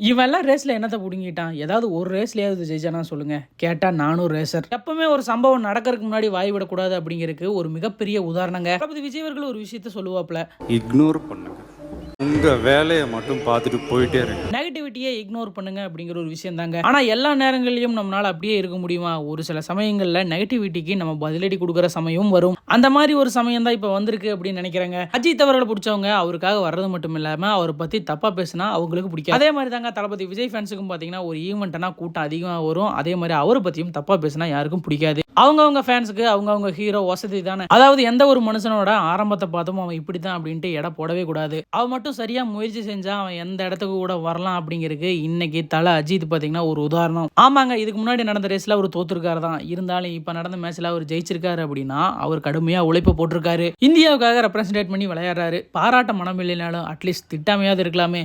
இவெல்லாம் ரேஸ்ல என்னத்தை புடுங்கிட்டான்? ஏதாவது ஒரு ரேஸ்லயாவது ஜெயிச்சானா சொல்லுங்க. கேட்டா நானும் ரேசர் எப்பவுமே ஒரு சம்பவம் நடக்கிறதுக்கு முன்னாடி வாய் விடக்கூடாது அப்படிங்கிறதுக்கு ஒரு மிகப்பெரிய உதாரணங்க. தளபதி விஜய் அவர்கள் ஒரு விஷயத்த சொல்லுவாப்ல இக்னோர் பண்ணுங்க. உங்க வேலையை மட்டும் பார்த்துட்டு போயிட்டே இருங்க. ரியாலிட்டியே இக்னோர் பண்ணுங்க அப்படிங்கிற ஒரு விஷயம் தாங்க. ஆனா எல்லா நேரங்களிலும் நம்மளால அப்படியே இருக்க முடியுமா? ஒரு சில சமயங்கள்ல நெகட்டிவிட்டிக்கு நம்ம பதிலடி கொடுக்குற சமயம் வரும். அந்த மாதிரி ஒரு சமயம் தான் இப்ப வந்திருக்கு அப்படின்னு நினைக்கிறாங்க. அஜித் அவர்களை பிடிச்சவங்க அவருக்காக வர்றது மட்டும் இல்லாம அவரை பத்தி தப்பா பேசினா அவங்களுக்கு பிடிக்கும் அதே மாதிரி தாங்க தளபதி விஜய் ஃபேன்ஸுக்கும் பாத்தீங்கன்னா ஒரு ஈவெண்ட்னா கூட்டம் அதிகமாக வரும். அதே மாதிரி அவரை பத்தியும் தப்பா பேசினா யாருக்கும் பிடிக்காது. அவங்கவுங்க ஃபேன்ஸுக்கு அவங்கவுங்க ஹீரோ வசதி தானே. அதாவது எந்த ஒரு மனுஷனோட ஆரம்பத்தை பார்த்தும் அவன் இப்படி தான் அப்படின்ட்டு எடை போடவே கூடாது. அவன் மட்டும் சரியா முயற்சி செஞ்சா அவன் எந்த இடத்துக்கு கூட வரலாம் இருக்கு. இன்னைக்கு தலை அஜித் பாத்தீங்கன்னா ஒரு உதாரணம். ஆமாங்க இதுக்கு முன்னாடி நடந்த ரேஸ்ல அவர் தோத்துருக்காரு தான். இருந்தாலும் இப்ப நடந்த மேட்ச்ல அவர் ஜெயிச்சிருக்காரு அப்படின்னா அவர் கடுமையா உழைப்பு போட்டிருக்காரு. இந்தியாவுக்காக ரெப்ரசன்டேட் பண்ணி விளையாடுறாரு. பாராட்ட மனம் இல்லைனாலும் அட்லீஸ்ட் திட்டாமையாவது இருக்கலாமே.